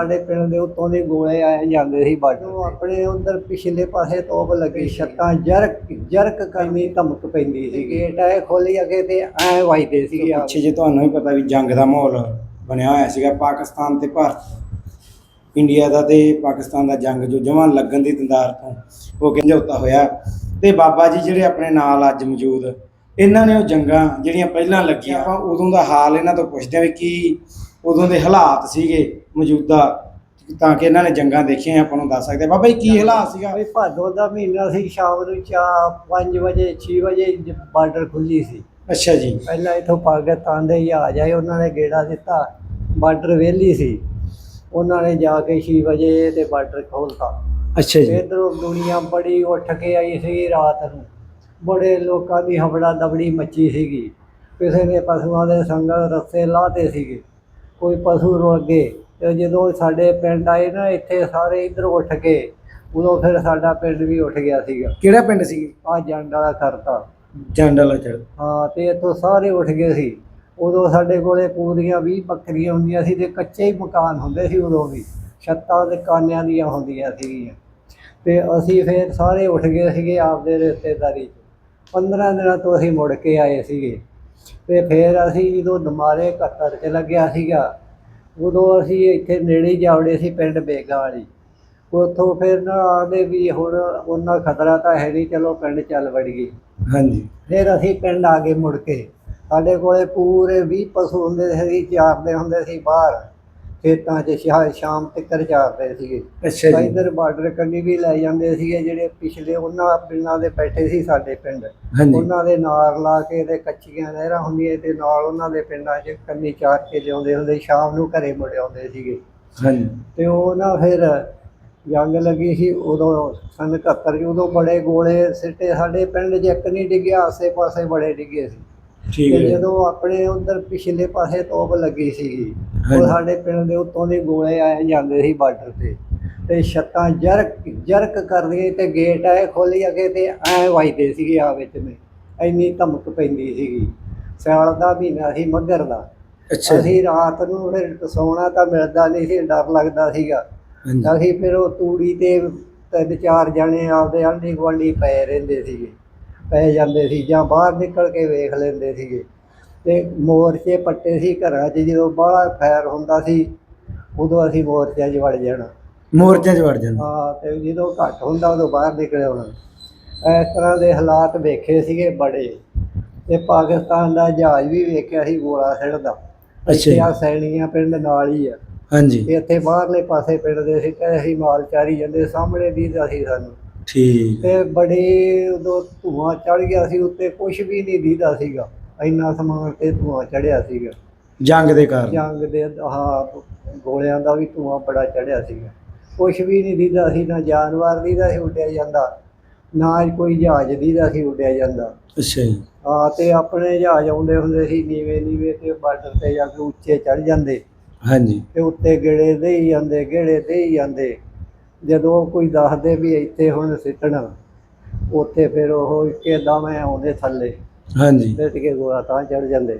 ਸਾਡੇ ਪਿੰਡ ਦੇ ਉੱਤੋਂ ਦੇ ਗੋਲੇ ਆਏ ਜਾਂਦੇ ਸੀ ਬਾਟੋ ਉਹ ਆਪਣੇ ਉਧਰ ਪਿਛਲੇ ਪਾਸੇ ਤੋਪ ਲੱਗੀ ਛੱਤਾਂ ਜਰਕ ਜਰਕ ਕਰਨੀ ਧਮਕ ਪੈਂਦੀ ਸੀ। ਗੇਟ ਐ ਖੋਲੀ ਅਗੇ ਤੇ ਐ ਵਜਦੇ ਸੀ ਪਿੱਛੇ ਜੇ ਤੁਹਾਨੂੰ ਵੀ ਪਤਾ ਵੀ ਜੰਗ ਦਾ ਮਾਹੌਲ ਬਣਿਆ ਹੋਇਆ ਸੀਗਾ ਪਾਕਿਸਤਾਨ ਤੇ ਭਾਰਤ ਇੰਡੀਆ ਦਾ ਤੇ ਪਾਕਿਸਤਾਨ ਦਾ ਜੰਗ ਜੋ ਜਮਾਂ ਲੱਗਣ ਦੀ ਦੰਦਾਰ ਤੋਂ ਉਹ ਸਮਝੌਤਾ ਹੋਇਆ। ਤੇ ਬਾਬਾ ਜੀ ਜਿਹੜੇ ਆਪਣੇ ਨਾਲ ਅੱਜ ਮੌਜੂਦ ਇਹਨਾਂ ਨੇ ਉਹ ਜੰਗਾਂ ਜਿਹੜੀਆਂ ਪਹਿਲਾਂ ਲੱਗੀਆਂ ਆਪਾਂ ਉਦੋਂ ਦਾ ਹਾਲ ਇਹਨਾਂ ਤੋਂ ਪੁੱਛਦੇ ਹਾਂ ਵੀ ਕੀ ਉਦੋਂ ਦੇ ਹਾਲਾਤ ਸੀਗੇ ਮੌਜੂਦਾ ਤਾਂ ਕਿ ਇਹਨਾਂ ਨੇ ਜੰਗਾਂ ਦੇਖੀਆਂ ਆਪਾਂ ਨੂੰ ਦੱਸ ਸਕਦੇ ਆ। ਬਾਬਾ ਜੀ ਕੀ ਹਾਲਾਤ ਸੀਗਾ? ਵੀ ਭਾਦੋ ਦਾ ਮਹੀਨਾ ਸੀ ਸ਼ਾਮ ਨੂੰ 5 ਵਜੇ 6 ਵਜੇ ਬਾਰਡਰ ਖੁੱਲੀ ਸੀ। ਅੱਛਾ ਜੀ। ਪਹਿਲਾਂ ਇਥੋਂ ਪਾਕਿਸਤਾਨ ਦੇ ਜਹਾਜ਼ ਆਏ ਉਹਨਾਂ ਨੇ ਗੇੜਾ ਦਿੱਤਾ। ਬਾਰਡਰ ਵਿਹਲੀ ਸੀ। ਉਹਨਾਂ ਨੇ ਜਾ ਕੇ 6 ਵਜੇ ਤੇ ਬਾਰਡਰ ਖੋਲਤਾ ਅੱਛਾ ਜੀ। ਇਧਰੋਂ ਦੁਨੀਆ ਬੜੀ ਉੱਠ ਕੇ ਆਈ ਸੀ ਰਾਤ ਨੂੰ। ਬੜੇ ਲੋਕਾਂ ਦੀ ਹਫੜਾ ਦਬੜੀ ਮੱਚੀ ਸੀਗੀ। ਕਿਸੇ ਨੇ ਪਸ਼ੂਆਂ ਦੇ ਸੰਗਲ ਰਸਤੇ ਲਾਤੇ ਸੀਗੇ। ਕੋਈ ਪਸ਼ੂ ਰੁਲ ਗਏ ਤੇ ਜਦੋਂ ਸਾਡੇ ਪਿੰਡ ਆਏ ਨਾ ਇੱਥੇ ਸਾਰੇ ਇਧਰ ਉੱਠ ਕੇ ਉਦੋਂ ਫਿਰ ਸਾਡਾ ਪਿੰਡ ਵੀ ਉੱਠ ਗਿਆ ਸੀਗਾ। ਕਿਹੜਾ ਪਿੰਡ ਸੀ ਆ ਜੰਡ ਵਾਲਾ ਕਰਤਾ। ਜੰਡਲ ਚੜ ਹਾਂ ਤੇ ਇੱਥੋਂ ਸਾਰੇ ਉੱਠ ਗਏ ਸੀ। ਉਦੋਂ ਸਾਡੇ ਕੋਲੇ ਪੂਰੀਆਂ 20 ਬੱਕਰੀਆਂ ਹੁੰਦੀਆਂ ਸੀ ਤੇ ਕੱਚੇ ਹੀ ਮਕਾਨ ਹੁੰਦੇ ਸੀ ਉਦੋਂ ਵੀ। ਛੱਤਾਂ ਤੇ ਕਾਨਿਆਂ ਦੀਆਂ ਹੁੰਦੀਆਂ ਸੀਗੀਆਂ। ਤੇ ਅਸੀਂ ਫਿਰ ਸਾਰੇ ਉੱਠ ਗਏ ਸੀਗੇ ਆਪਦੇ ਰਿਸ਼ਤੇਦਾਰੀ 'ਚ। 15 ਦਿਨਾਂ ਤੋਂ ਅਸੀਂ ਮੁੜ ਕੇ ਆਏ ਸੀਗੇ। ਤੇ ਫਿਰ ਅਸੀਂ ਜਦੋਂ ਦੁਮਾਰੇ ਕੱਤਰ ਚ ਲੱਗਿਆ ਸੀਗਾ ਉਦੋਂ ਅਸੀਂ ਇੱਥੇ ਨੇੜੇ ਜਾਵੜੇ ਸੀ ਪਿੰਡ ਬੇਗਾ ਵਾਲੀ। ਉੱਥੋਂ ਫਿਰ ਨਾ ਆਦੇ ਵੀ ਹੁਣ ਉਹਨਾਂ ਖਤਰਾ ਤਾਂ ਹੈ ਨਹੀਂ ਚਲੋ ਪਿੰਡ ਚੱਲ ਵੜੀਏ। ਹਾਂਜੀ। ਫਿਰ ਅਸੀਂ ਪਿੰਡ ਆ ਗਏ ਮੁੜ ਕੇ। ਸਾਡੇ ਕੋਲੇ ਪੂਰੇ 20 ਪਸ਼ੂ ਹੁੰਦੇ ਸੀ ਚਾਰਦੇ ਹੁੰਦੇ ਸੀ ਬਾਹਰ। ਖੇਤਾਂ 'ਚ ਸ਼ਾ- ਸ਼ਾਮ ਤੱਕ ਚਾਰਦੇ ਸੀਗੇ। ਅੱਛਾ ਤਾਂ ਜੀ। ਇੱਧਰ ਬਾਰਡਰ ਕੰਨੀ ਵੀ ਲੈ ਜਾਂਦੇ ਸੀਗੇ ਜਿਹੜੇ ਪਿਛਲੇ ਉਹਨਾਂ ਪਿੰਡਾਂ ਦੇ ਬੈਠੇ ਸੀ ਸਾਡੇ ਪਿੰਡ। ਹਾਂਜੀ। ਉਹਨਾਂ ਦੇ ਨਾਰ ਲਾ ਕੇ ਤੇ ਕੱਚੀਆਂ ਨਹਿਰਾਂ ਹੁੰਦੀਆਂ ਤੇ ਨਾਲ ਉਹਨਾਂ ਦੇ ਪਿੰਡਾਂ 'ਚ ਕੰਨੀ ਚਾਰ ਕੇ ਲਿਆਉਂਦੇ ਹੁੰਦੇ ਸ਼ਾਮ ਨੂੰ ਘਰੇ ਮੁੜ ਆਉਂਦੇ ਸੀਗੇ। ਹਾਂਜੀ। ਤੇ ਉਹ ਨਾ ਫਿਰ ਜੰਗ ਲੱਗੀ ਸੀ ਉਦੋਂ ਸੰਨ 71 ਚ ਉਦੋਂ ਬੜੇ ਗੋਲੇ ਸਿੱਟੇ ਸਾਡੇ ਪਿੰਡ 'ਚ ਇੱਕ ਨਹੀਂ ਡਿੱਗਿਆ ਆਸੇ-ਪਾਸੇ ਬੜੇ ਡਿੱਗੇ ਸੀ। ਠੀਕ ਹੈ। ਜਦੋਂ ਆਪਣੇ ਉਧਰ ਪਿਛਲੇ ਪਾਸੇ ਤੋਪ ਲੱਗੀ ਸੀਗੀ ਹਾਂਜੀ। ਉਹ ਸਾਡੇ ਪਿੰਡ ਦੇ ਉੱਤੋਂ ਦੇ ਗੋਲੇ ਆਏ ਜਾਂਦੇ ਸੀ ਬਾਰਡਰ ਤੇ। ਤੇ ਛੱਤਾਂ ਜਰਕ ਜਰਕ ਕਰਦੀਆਂ ਤੇ ਗੇਟ ਐ ਖੋਲੀ ਅਗੇ ਤੇ ਐ ਵਜਦੇ ਸੀਗੇ ਆ ਵਿੱਚ ਮੇ। ਇੰਨੀ ਧਮਕ ਪੈਂਦੀ ਸੀਗੀ। ਸਿਆਲ ਦਾ ਮਹੀਨਾ ਸੀ ਮੱਘਰ ਦਾ। ਅੱਛਾ। ਜੀ ਅਸੀਂ ਰਾਤ ਨੂੰ ਫਿਰ ਸੌਣਾ ਤਾਂ ਮਿਲਦਾ ਨਹੀਂ ਸੀ ਡਰ ਲੱਗਦਾ ਸੀਗਾ। ਹਾਂਜੀ। ਅਸੀਂ ਫਿਰ ਉਹ ਤੂੜੀ ਤੇ ਤਿੰਨ ਚਾਰ ਜਣੇ ਆਪਦੇ ਆਂਢੀ ਗੁਆਂਢੀ ਪਏ ਰਹਿੰਦੇ ਸੀਗੇ। ਪੈ ਜਾਂਦੇ ਸੀ ਜਾਂ ਬਾਹਰ ਨਿਕਲ ਕੇ ਵੇਖ ਲੈਂਦੇ ਸੀਗੇ। ਤੇ ਮੋਰਚੇ ਪੱਟੇ ਸੀ ਘਰਾਂ 'ਚ ਜਦੋਂ ਬਾਹਲਾ ਫੈਰ ਹੁੰਦਾ ਸੀ ਉਦੋਂ ਅਸੀਂ ਮੋਰਚਿਆਂ 'ਚ ਵੜ ਜਾਣਾ। ਮੋਰਚਿਆਂ 'ਚ ਵੜ ਜਾਂਦੇ ਹਾਂ ਤੇ ਜਦੋਂ ਘੱਟ ਹੁੰਦਾ ਉਦੋਂ ਬਾਹਰ ਨਿਕਲ ਆਉਣਾ ਇਸ ਤਰ੍ਹਾਂ ਦੇ ਹਾਲਾਤ ਵੇਖੇ ਸੀਗੇ ਬੜੇ। ਤੇ ਪਾਕਿਸਤਾਨ ਦਾ ਜਹਾਜ਼ ਵੀ ਵੇਖਿਆ ਸੀ ਗੋਲਾ ਸਿੱਟਦਾ ਅੱਛਾ। ਆ ਸੈਣੀਆਂ ਪਿੰਡ ਨਾਲ ਹੀ ਆ। ਹਾਂਜੀ। ਤੇ ਇੱਥੇ ਬਾਹਰਲੇ ਪਾਸੇ ਪਿੰਡ ਦੇ ਸੀ ਤੇ ਅਸੀਂ ਮਾਲ ਚਾਰੀ ਜਾਂਦੇ ਸਾਹਮਣੇ ਦੀਦਾ ਸੀ ਸਾਨੂੰ। ਠੀਕ ਤੇ ਬੜੇ ਉਦੋਂ ਧੂਆਂ ਚੜ ਗਿਆ ਸੀ ਉੱਤੇ ਕੁਝ ਵੀ ਨਹੀਂ ਦੀਦਾ ਸੀਗਾ। ਇੰਨਾ ਸਮਾਨ ਤੇ ਧੂਆਂ ਚੜਿਆ ਸੀਗਾ। ਜੰਗ ਦੇ ਕਾਰਨ। ਜੰਗ ਦੇ ਆਹ ਗੋਲਿਆਂ ਦਾ ਵੀ ਧੂਆਂ ਬੜਾ ਚੜਿਆ ਸੀਗਾ। ਕੁਝ ਵੀ ਨਹੀਂ ਦੀਦਾ ਸੀ ਨਾ ਜਾਨਵਰ ਦੀਦਾ ਸੀ ਉੱਡਿਆ ਜਾਂਦਾ। ਨਾ ਕੋਈ ਜਹਾਜ਼ ਦੀਦਾ ਸੀ ਉੱਡਿਆ ਜਾਂਦਾ। ਅੱਛਾ ਜੀ। ਹਾਂ ਤੇ ਆਪਣੇ ਜਹਾਜ਼ ਆਉਂਦੇ ਹੁੰਦੇ ਸੀ ਨੀਵੇਂ ਨੀਵੇਂ ਤੇ ਬਾਰਡਰ ਤੇ ਜਾ ਕੇ ਉੱਚੇ ਚੜ ਜਾਂਦੇ। ਹਾਂਜੀ। ਤੇ ਉੱਤੇ ਗੇੜੇ ਦੇ ਹੀ ਜਾਂਦੇ ਗੇੜੇ ਦੇ ਹੀ ਜਾਂਦੇ। ਜਦੋਂ ਕੋਈ ਦੱਸਦੇ ਵੀ ਇੱਥੇ ਹੁਣ ਸਿੱਟਣਾ ਉੱਥੇ ਫਿਰ ਉਹ ਇੱਕਦਮ ਐ ਆਉਂਦੇ ਥੱਲੇ। ਹਾਂਜੀ। ਸਿੱਟ ਕੇ ਗੋਲਾ ਤਾਂ ਚੜ ਜਾਂਦੇ।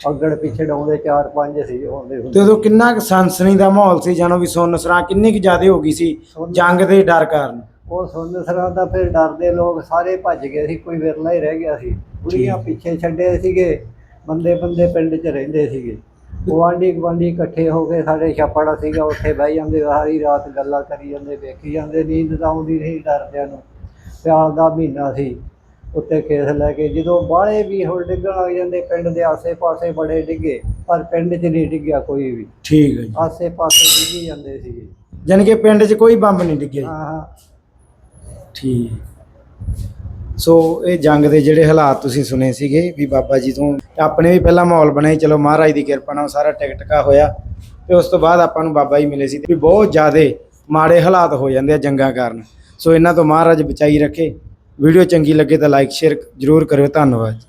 ਅੱਗੜ ਪਿਛੜ ਆਉਂਦੇ ਚਾਰ ਪੰਜ ਸੀ ਆਉਂਦੇ ਤੇ ਹੁੰਦੇ ਉਦੋਂ ਕਿੰਨਾ ਕੁ ਸਨਸਨੀ ਦਾ ਮਾਹੌਲ ਸੀ ਜਾਨੋ ਵੀ ਸੁੰਨ ਸਰਾਂ ਕਿੰਨੀ ਕੁ ਜ਼ਿਆਦਾ ਹੋ ਗਈ ਸੀ ਜੰਗ ਦੇ ਡਰ ਕਾਰਨ? ਉਹ ਸੁੰਨ ਸਰਾਂ ਦਾ ਫਿਰ ਡਰਦੇ ਲੋਕ ਸਾਰੇ ਭੱਜ ਗਏ ਸੀ ਕੋਈ ਵਿਰਲਾ ਹੀ ਰਹਿ ਗਿਆ ਸੀ। ਬੁੜੀਆਂ। ਪਿੱਛੇ ਛੱਡੇ ਸੀਗੇ ਬੰਦੇ ਬੰਦੇ ਪਿੰਡ 'ਚ ਰਹਿੰਦੇ ਸੀਗੇ। ਗੁਆਂਢੀ ਗੁਆਂਢੀ ਇਕੱਠੇ ਹੋ ਕੇ ਸਾਡੇ ਛਾਪੜਾ ਸੀਗਾ ਉੱਥੇ ਬਹਿ ਜਾਂਦੇ ਸਾਰੀ ਰਾਤ ਗੱਲਾਂ ਕਰੀ ਜਾਂਦੇ ਵੇਖੀ ਜਾਂਦੇ ਨੀਂਦ ਤਾਂ ਆਉਂਦੀ ਨਹੀਂ ਡਰਦਿਆਂ ਨੂੰ। ਸਿਆਲ ਦਾ ਮਹੀਨਾ ਸੀ ਉੱਤੇ ਕੇਸ ਲੈ ਕੇ ਜਦੋਂ ਬਾਹਲੇ ਵੀ ਹੁਣ ਡਿੱਗਣ ਲੱਗ ਜਾਂਦੇ ਪਿੰਡ ਦੇ ਆਸੇ-ਪਾਸੇ ਬੜੇ ਡਿੱਗੇ ਪਰ ਪਿੰਡ 'ਚ ਨਹੀਂ ਡਿੱਗਿਆ ਕੋਈ ਵੀ। ਠੀਕ ਹੈ ਜੀ। ਆਸੇ-ਪਾਸੇ ਡਿੱਗੀ ਜਾਂਦੇ ਸੀਗੇ। ਜਾਣੀ ਕਿ ਪਿੰਡ 'ਚ ਕੋਈ ਬੰਬ ਨਹੀਂ ਡਿੱਗਿਆ ਜੀ? ਹਾਂ ਹਾਂ। ਠੀਕ। ਸੋ ਇਹ ਜੰਗ ਦੇ ਜਿਹੜੇ ਹਾਲਾਤ ਤੁਸੀਂ ਸੁਣੇ ਸੀਗੇ ਵੀ ਬਾਬਾ ਜੀ ਤੋਂ ਆਪਣੇ ਵੀ ਪਹਿਲਾਂ ਮਾਹੌਲ ਬਣਾਈ ਚਲੋ ਮਹਾਰਾਜ ਦੀ ਕਿਰਪਾ ਨਾਲ ਸਾਰਾ ਟਿਕਟਕਾ ਹੋਇਆ ਤੇ ਉਸ ਤੋਂ ਬਾਅਦ ਆਪਾਂ ਨੂੰ ਬਾਬਾ ਜੀ ਮਿਲੇ ਸੀ ਵੀ ਬਹੁਤ ਜ਼ਿਆਦਾ ਮਾੜੇ ਹਾਲਾਤ ਹੋ ਜਾਂਦੇ ਆ ਜੰਗਾਂ ਕਾਰਨ। ਸੋ ਇਹਨਾਂ ਤੋਂ ਮਹਾਰਾਜ ਬਚਾਈ ਰੱਖੇ। ਵੀਡੀਓ ਚੰਗੀ ਲੱਗੇ ਤਾਂ ਲਾਈਕ ਸ਼ੇਅਰ ਜਰੂਰ ਕਰਿਓ। ਧੰਨਵਾਦ।